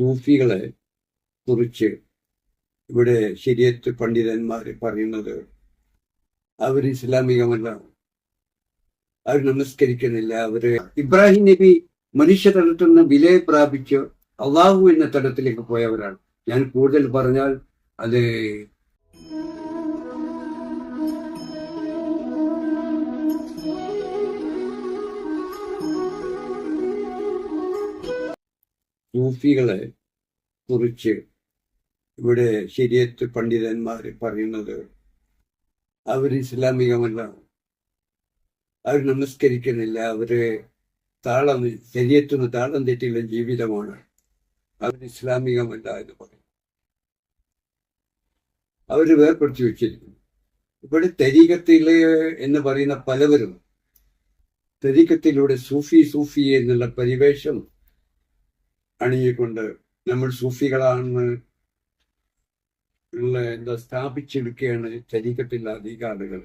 സൂഫികളെ കുറിച്ച് ഇവിടെ ശരിയത്ത് പണ്ഡിതന്മാർ പറയുന്നത് അവർ ഇസ്ലാമികമല്ല. അവർ നമസ്കരിക്കുന്നില്ല. അവർ ഇബ്രാഹിം നബി മനുഷ്യ തലത്തിൽ നിന്ന് വിലയെ പ്രാപിച്ച് അള്ളാഹു എന്ന തലത്തിലേക്ക് പോയവരാണ്. ഞാൻ കൂടുതൽ പറഞ്ഞാൽ അത് സൂഫികളെ കുറിച്ച് ഇവിടെ ശരിയത്ത് പണ്ഡിതന്മാർ പറയുന്നത് അവർ ഇസ്ലാമികമല്ല. അവർ നമസ്കരിക്കുന്നില്ല. അവർ താളം ശരീരത്തിന് താളം തെറ്റിയുള്ള ജീവിതമാണ്. അവർ ഇസ്ലാമികമല്ല എന്ന് പറയും അവർ വേർപ്പെടുത്തി വെച്ചിരിക്കുന്നു. ഇവിടെ തരീകത്തിലെ എന്ന് പറയുന്ന പലവരും തരീക്കത്തിലൂടെ സൂഫി സൂഫി എന്നുള്ള പരിവേഷം അണിഞ്ഞുകൊണ്ട് നമ്മൾ സൂഫികളാണെന്ന് ഉള്ള എന്താ സ്ഥാപിച്ചെടുക്കുകയാണ് ചരിക്കത്തില്ല അധിക ആളുകൾ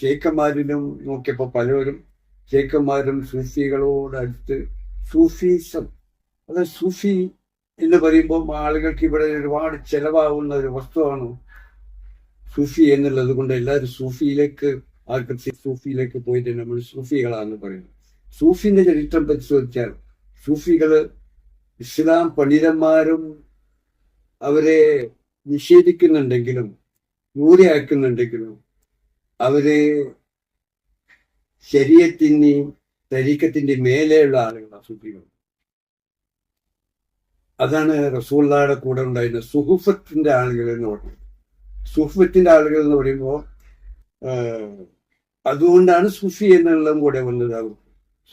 ഷേഖന്മാരിലും നോക്കിയപ്പോ പലരും ഷേഖന്മാരും സൂഫികളോടടുത്ത് സൂഫിസം അത് സൂഫി എന്ന് പറയുമ്പോൾ ആളുകൾക്ക് ഇവിടെ ഒരുപാട് ചെലവാകുന്ന ഒരു വസ്തുവാണ് സൂഫി എന്നുള്ളത് കൊണ്ട് എല്ലാവരും സൂഫിയിലേക്ക് ആൾക്കാർ സൂഫിയിലേക്ക് പോയിട്ട് നമ്മൾ സൂഫികളാണെന്ന് പറയുന്നു. സൂഫിന്റെ ചരിത്രം പരിശോധിച്ചാൽ സൂഫികൾ ഇസ്ലാം പണ്ഡിതന്മാരും അവരെ നിഷേധിക്കുന്നുണ്ടെങ്കിലും ദൂരെയാക്കുന്നുണ്ടെങ്കിലും അവർ ശരീരത്തിന്റെയും തരീക്കത്തിന്റെ മേലെയുള്ള ആളുകളാണ് സൂഫികൾ അതാണ് റസൂള്ളയുടെ കൂടെ ഉണ്ടായിരുന്ന സുഹുഫത്തിന്റെ ആളുകൾ എന്ന് പറയുന്നത്. സുഹുഫത്തിന്റെ ആളുകൾ എന്ന് പറയുമ്പോൾ അതുകൊണ്ടാണ് സൂഫി എന്നുള്ളതും കൂടെ വന്നത് അവർ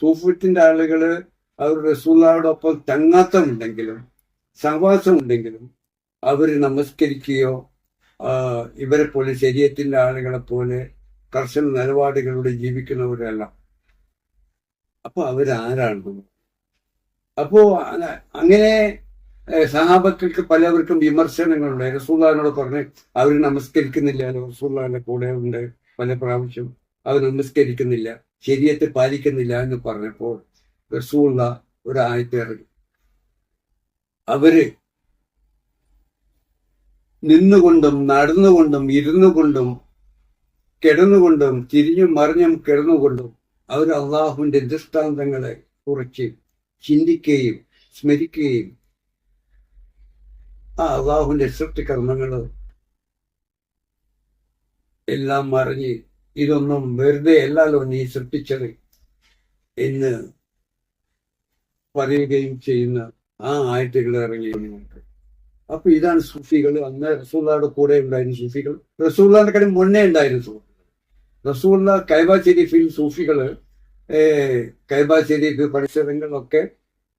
സൂഫത്തിന്റെ ആളുകൾ അവർ റസൂള്ളയോടൊപ്പം തങ്ങാത്തമുണ്ടെങ്കിലും സഹവാസം ഉണ്ടെങ്കിലും അവർ നമസ്കരിക്കുകയോ ഇവരെ പോലെ ശരീരത്തിന്റെ ആളുകളെ പോലെ കർശന നിലപാടുകളിലൂടെ ജീവിക്കുന്നവരല്ല. അപ്പൊ അവരാരാണ്? അപ്പോ അങ്ങനെ സഹാബക്കൾക്ക് പലവർക്കും വിമർശനങ്ങളുണ്ട്. റസൂള്ളഹാനോട് പറഞ്ഞ് അവർ നമസ്കരിക്കുന്നില്ല റസൂള്ളഹാന്റെ കൂടെ ഉണ്ട്. പല പ്രാവശ്യം അവർ നമസ്കരിക്കുന്നില്ല ശരീരത്തെ പാലിക്കുന്നില്ല എന്ന് പറഞ്ഞപ്പോൾ റസൂള്ള ഒരായത്തിറങ്ങി അവർ നിന്നുകൊണ്ടും നടന്നുകൊണ്ടും ഇരുന്നു കൊണ്ടും കിടന്നുകൊണ്ടും തിരിഞ്ഞും മറിഞ്ഞും കിടന്നുകൊണ്ടും അവർ അള്ളാഹുവിന്റെ ദൃഷ്ടാന്തങ്ങളെ കുറിച്ച് ചിന്തിക്കുകയും സ്മരിക്കുകയും ആ അള്ളാഹുവിന്റെ സൃഷ്ടികർമ്മങ്ങൾ എല്ലാം മറിഞ്ഞ് ഇതൊന്നും വെറുതെ അല്ലല്ലോ നീ സൃഷ്ടിച്ചത് എന്ന് പറയുകയും ചെയ്യുന്ന ആ ആയിട്ടുകൾ ഇറങ്ങിയുണ്ട് അപ്പൊ ഇതാണ് സൂഫികൾ. അന്ന് റസൂള്ളയുടെ കൂടെ ഉണ്ടായിരുന്ന സൂഫികൾ. റസൂള്ളയുടെ കാര്യം മുന്നേ ഉണ്ടായിരുന്നു സൂഫികൾ. റസൂള്ള കൈബ ഷെരീഫിൽ സൂഫികൾ കൈബ ഷെരീഫ് പരിസരങ്ങളൊക്കെ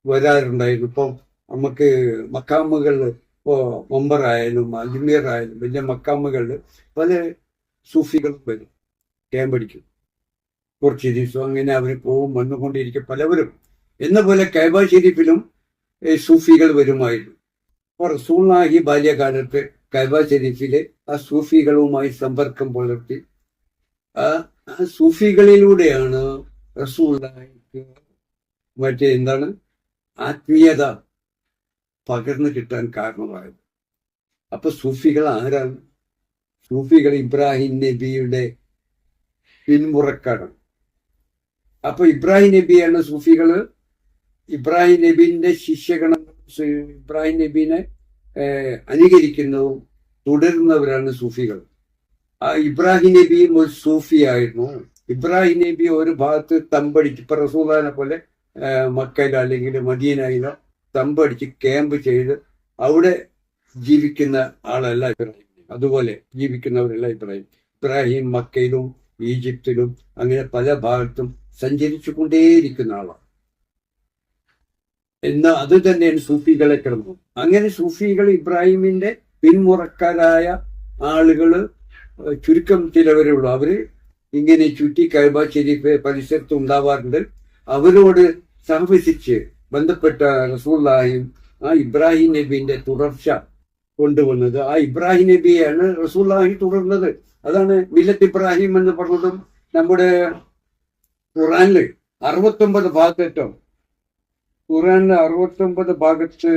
വരാറുണ്ടായിരുന്നു. ഇപ്പം നമുക്ക് മക്കാമുകളിൽ ഇപ്പോ മൊമ്പർ ആയാലും അജ്മീർ ആയാലും വലിയ മക്കാമുകളിൽ പല സൂഫികളും വരും. ക്യാമ്പടിക്കും കുറച്ച് ദിവസം അങ്ങനെ അവർ പോവും വന്നുകൊണ്ടിരിക്കും പലവരും എന്ന പോലെ കൈബ ഷെരീഫിലും സൂഫികൾ വരുമായിരുന്നു. അപ്പൊ റസൂളാഹി ബാല്യകാലത്ത് കൈബ ഷെരീഫിലെ ആ സൂഫികളുമായി സമ്പർക്കം പുലർത്തി. ആ സൂഫികളിലൂടെയാണ് റസൂള്ളാഹിക്ക് മറ്റേ എന്താണ്? ആത്മീയത പകർന്നു കിട്ടാൻ കാരണമായത്. അപ്പൊ സൂഫികൾ ആരാണ്? സൂഫികൾ ഇബ്രാഹിം നബിയുടെ പിന്മുറക്കാണ് അപ്പൊ ഇബ്രാഹിം നബിയാണ് സൂഫികൾ ഇബ്രാഹിം നബീന്റെ ശിഷ്യഗണം ഇബ്രാഹിം നബീനെ അനുകരിക്കുന്നതും തുടരുന്നവരാണ് സൂഫികൾ. ആ ഇബ്രാഹിം നബിയും ഒരു സൂഫിയായിരുന്നു. ഇബ്രാഹിം നബി ഒരു ഭാഗത്ത് തമ്പടിച്ച് റസൂലാനെ പോലെ മക്കയിലോ അല്ലെങ്കിൽ മദീനയിലോ തമ്പടിച്ച് ക്യാമ്പ് ചെയ്ത് അവിടെ ജീവിക്കുന്ന ആളല്ല ഇബ്രാഹിം. അതുപോലെ ജീവിക്കുന്നവരല്ല ഇബ്രാഹിം. ഇബ്രാഹിം മക്കയിലും ഈജിപ്തിലും അങ്ങനെ പല ഭാഗത്തും സഞ്ചരിച്ചു കൊണ്ടേയിരിക്കുന്ന ആളാണ്. എന്ന് അത് തന്നെയാണ് സൂഫികളെ കിടന്നു അങ്ങനെ സൂഫികൾ ഇബ്രാഹിമിന്റെ പിന്മുറക്കാരായ ആളുകൾ ചുരുക്കം ചിലവരേ അവർ ഇങ്ങനെ ചുറ്റി കൈബ ഷെരീഫ് പരിസരത്ത് ഉണ്ടാവാറുണ്ട്. അവരോട് സഹവസിച്ച് ബന്ധപ്പെട്ട റസൂല്ലാഹിം ആ ഇബ്രാഹിം നബീന്റെ തുടർച്ച കൊണ്ടുവന്നത്. ആ ഇബ്രാഹിം നബിയാണ് റസൂല്ലാഹി തുടർന്നത്. അതാണ് മില്ലത്ത് ഇബ്രാഹിം എന്ന് പറഞ്ഞതും നമ്മുടെ ഖുറാനിൽ അറുപത്തൊമ്പത് ഭാഗത്തേറ്റോ ഖുറാനിലെ അറുപത്തൊമ്പത് ഭാഗത്ത്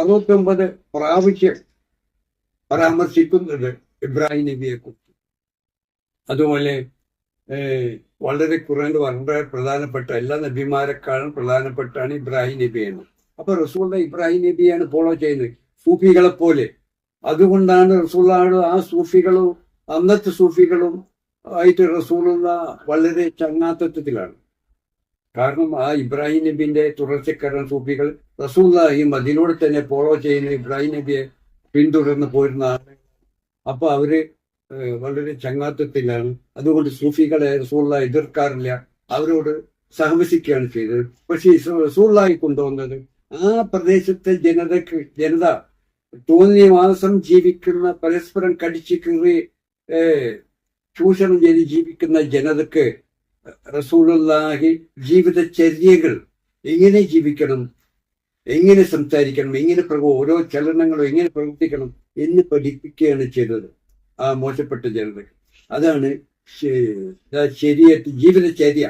അറുപത്തൊമ്പത് പ്രാവശ്യം പരാമർശിക്കുന്നുണ്ട് ഇബ്രാഹിം നബിയെ കുറിച്ച്. അതുപോലെ വളരെ ഖുറാൻ വളരെ പ്രധാനപ്പെട്ട എല്ലാ നബിമാരെക്കാളും പ്രധാനപ്പെട്ടാണ് ഇബ്രാഹിം നബിയാണ്. അപ്പൊ റസൂള്ള ഇബ്രാഹിം നബിയാണ് ഫോളോ ചെയ്യുന്നത് സൂഫികളെ പോലെ. അതുകൊണ്ടാണ് റസൂള്ളാട് ആ സൂഫികളും അന്നത്തെ സൂഫികളും ആയിട്ട് റസൂലുള്ള വളരെ ചങ്ങാത്തത്വത്തിലാണ്. കാരണം ആ ഇബ്രാഹിം നബിന്റെ തുടർച്ചക്കാരൻ സൂഫികൾ റസൂള്ളയും അതിലൂടെ തന്നെ ഫോളോ ചെയ്യുന്ന ഇബ്രാഹിം നബിയെ പിന്തുടർന്ന് പോരുന്ന ആളുകൾ. അപ്പൊ അവർ വളരെ ചങ്ങാത്തത്തിലാണ്. അതുകൊണ്ട് സൂഫികളെ റസൂള്ള എതിർക്കാറില്ല. അവരോട് സഹവസിക്കുകയാണ് ചെയ്തത്. പക്ഷേ റസൂള്ളായി കൊണ്ടുവന്നത് ആ പ്രദേശത്തെ ജനതക്ക് ജനത തോന്നിയ മാസം ജീവിക്കുന്ന പരസ്പരം കടിച്ചു ചൂഷണം ചെയ്ത് ജീവിക്കുന്ന ജനതക്ക് റസൂലുള്ളാഹി ജീവിതചര്യകൾ എങ്ങനെ ജീവിക്കണം? എങ്ങനെ സംസാരിക്കണം? എങ്ങനെ പ്രകോ ഓരോ ചലനങ്ങളും എങ്ങനെ പ്രവർത്തിക്കണം എന്ന് പഠിപ്പിക്കുകയാണ് ചെയ്തത് ആ മോശപ്പെട്ട ജനത അതാണ് ശരിയത്ത് ജീവിതചര്യ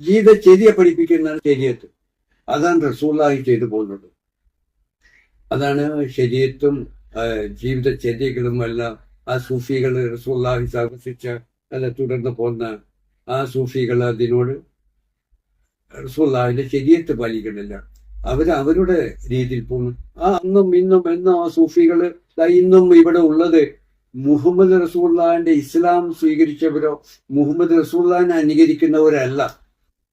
ജീവിതചര്യ പഠിപ്പിക്കുന്നതാണ് ശരിയത്ത്. അതാണ് റസൂള്ളാഹി ചെയ്തു പോകുന്നത്. അതാണ് ശരീരത്തും ജീവിതചര്യകളും എല്ലാം ആ സൂഫികൾ റസൂള്ളാഹി സാഹസിച്ച അല്ല തുടർന്ന് പോകുന്ന ആ സൂഫികൾ അതിനോട് റസൂള്ളാഹിന്റെ ശരീരത്ത് പാലിക്കണില്ല അവർ അവരുടെ രീതിയിൽ പോകുന്നു. ആ അന്നും ഇന്നും എന്നും ആ സൂഫികൾ ഇന്നും ഇവിടെ ഉള്ളത് മുഹമ്മദ് റസൂള്ളാഹിന്റെ ഇസ്ലാം സ്വീകരിച്ചവരോ മുഹമ്മദ് റസൂള്ളാഹിനെ അനുകരിക്കുന്നവരല്ല.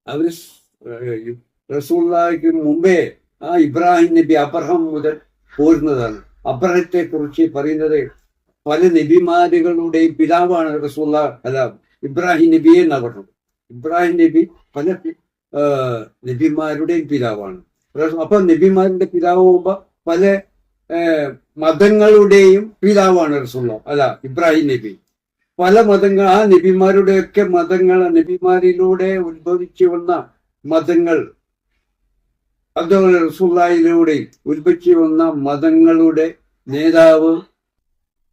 അവർ സ്- റസൂള്ളാഹിക്ക് മുമ്പേ ആ ഇബ്രാഹിം നബി അബ്രഹാം മുതൽ പോരുന്നതാണ്. അബ്രഹത്തെ കുറിച്ച് പറയുന്നത് പല നബിമാരുകളുടെയും പിതാവാണ് റസൂള്ള അല്ല ഇബ്രാഹിം നബിയെ എന്നാ പറഞ്ഞത് ഇബ്രാഹിം നബി പല നബിമാരുടെയും പിതാവാണ്. അപ്പൊ നബിമാരുടെ പിതാവുമ്പോ പല മതങ്ങളുടെയും പിതാവാണ് റസൂള്ള അല്ല ഇബ്രാഹിം നബി. പല മതങ്ങൾ ആ നബിമാരുടെയൊക്കെ മതങ്ങൾ നബിമാരിലൂടെ ഉത്ഭവിച്ചു വന്ന മതങ്ങൾ അതുപോലെ റസൂള്ളയിലൂടെ ഉത്ഭവിച്ചു വന്ന മതങ്ങളുടെ നേതാവ്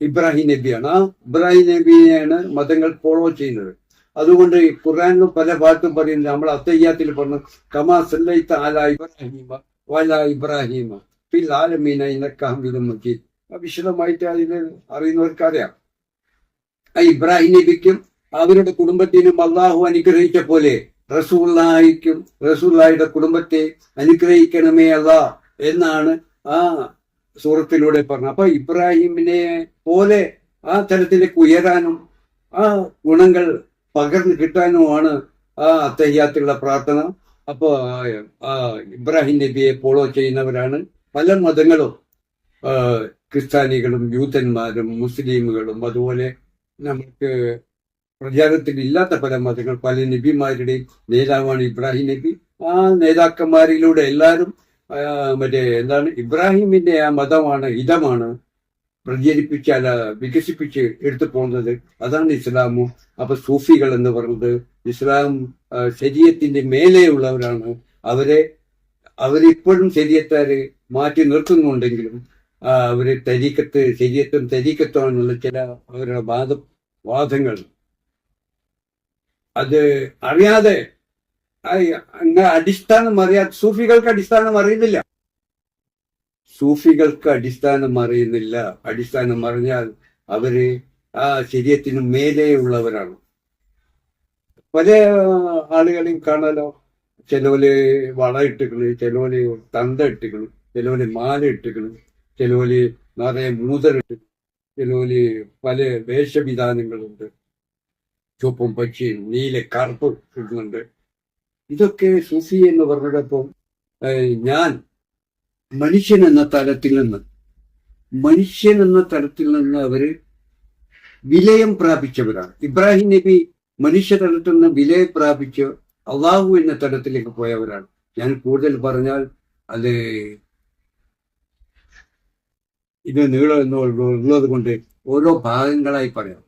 ഇബ്രാഹിം നബിയാണ് ആ ഇബ്രാഹിം നബിയെയാണ് മതങ്ങൾ ഫോളോ ചെയ്യുന്നത്. അതുകൊണ്ട് ഖുർആനിലും പല ഭാഗത്തും പറയുന്നത് നമ്മൾ അത്തയ്യാത്തിൽ പറഞ്ഞു കമാ സല്ലൈത്ത ആല ഇബ്രാഹിമ വല ഇബ്രാഹിമ പിൽ ആലമീന മജീദ്. ആ വിശദമായിട്ട് അതിൽ അറിയുന്നവർക്കറിയാം ആ ഇബ്രാഹിം നബിക്കും അവരുടെ കുടുംബത്തിനും അള്ളാഹു അനുഗ്രഹിച്ച പോലെ റസൂള്ളായിക്കും റസൂള്ളായുടെ കുടുംബത്തെ അനുഗ്രഹിക്കണമേ അല്ല എന്നാണ് ആ സൂറത്തിലൂടെ പറഞ്ഞു. അപ്പൊ ഇബ്രാഹിമിനെ പോലെ ആ തലത്തിലേക്ക് ഉയരാനും ആ ഗുണങ്ങൾ പകർന്നു കിട്ടാനുമാണ് ആ അത്തയ്യാത്തുള്ള പ്രാർത്ഥന. അപ്പോ ഇബ്രാഹിം നബിയെ ഫോളോ ചെയ്യുന്നവരാണ് പല മതങ്ങളും ക്രിസ്ത്യാനികളും യൂതന്മാരും മുസ്ലിമുകളും അതുപോലെ നമുക്ക് പ്രചാരത്തിൽ ഇല്ലാത്ത പല മതങ്ങൾ പല നബിമാരുടെയും നേതാവാണ് ഇബ്രാഹിം നബി. ആ നേതാക്കന്മാരിലൂടെ എല്ലാവരും മറ്റേ എന്താണ് ഇബ്രാഹിമിന്റെ ആ മതമാണ് ഇതമാണ് പ്രചരിപ്പിച്ച് അല്ല വികസിപ്പിച്ച് എടുത്തു പോകുന്നത്. അതാണ് ഇസ്ലാമും. അപ്പൊ സൂഫികൾ എന്ന് പറയുന്നത് ഇസ്ലാം ശരീരത്തിന്റെ മേലെയുള്ളവരാണ്. അവരെ അവരിപ്പോഴും ശരീരത്താര് മാറ്റി നിർത്തുന്നുണ്ടെങ്കിലും അവർ തരീക്കത്ത് ശരീരത്തും തരീക്കത്തുമാണെന്നുള്ള ചില അവരുടെ വാദ വാദങ്ങൾ. അത് അറിയാതെ അടിസ്ഥാനം അറിയാ സൂഫികൾക്ക് അടിസ്ഥാനം അറിയുന്നില്ല. സൂഫികൾക്ക് അടിസ്ഥാനം അറിയുന്നില്ല. അടിസ്ഥാനം അറിഞ്ഞാൽ അവർ ആ ശരീരത്തിന് മേലെയുള്ളവരാണ്. പല ആളുകളെയും കാണാലോ? ചിലവര് വള ഇട്ടുകൾ ചിലവര് തന്ത ഇട്ടുകൾ ചിലവര് മാല ഇട്ടുകൾ ചിലവര് നിറയെ മൂതറിട്ട് ചിലവര് പല വേഷവിധാനങ്ങളുണ്ട്. ചുവപ്പും പക്ഷിയും നീല കറുപ്പ് ഇടുന്നുണ്ട്. ഇതൊക്കെ സൂഫി എന്ന് പറഞ്ഞപ്പോൾ ഞാൻ മനുഷ്യൻ എന്ന തലത്തിൽ നിന്ന് മനുഷ്യൻ എന്ന തലത്തിൽ നിന്ന് അവർ വിലയം പ്രാപിച്ചവരാണ്. ഇബ്രാഹിം നബി മനുഷ്യ തലത്തിൽ നിന്ന് വിലയം പ്രാപിച്ച് അള്ളാഹു എന്ന തലത്തിലേക്ക് പോയവരാണ്. ഞാൻ കൂടുതൽ പറഞ്ഞാൽ അത് ഇത് നീളം എന്നുള്ളത് കൊണ്ട് ഓരോ ഭാഗങ്ങളായി പറയാം.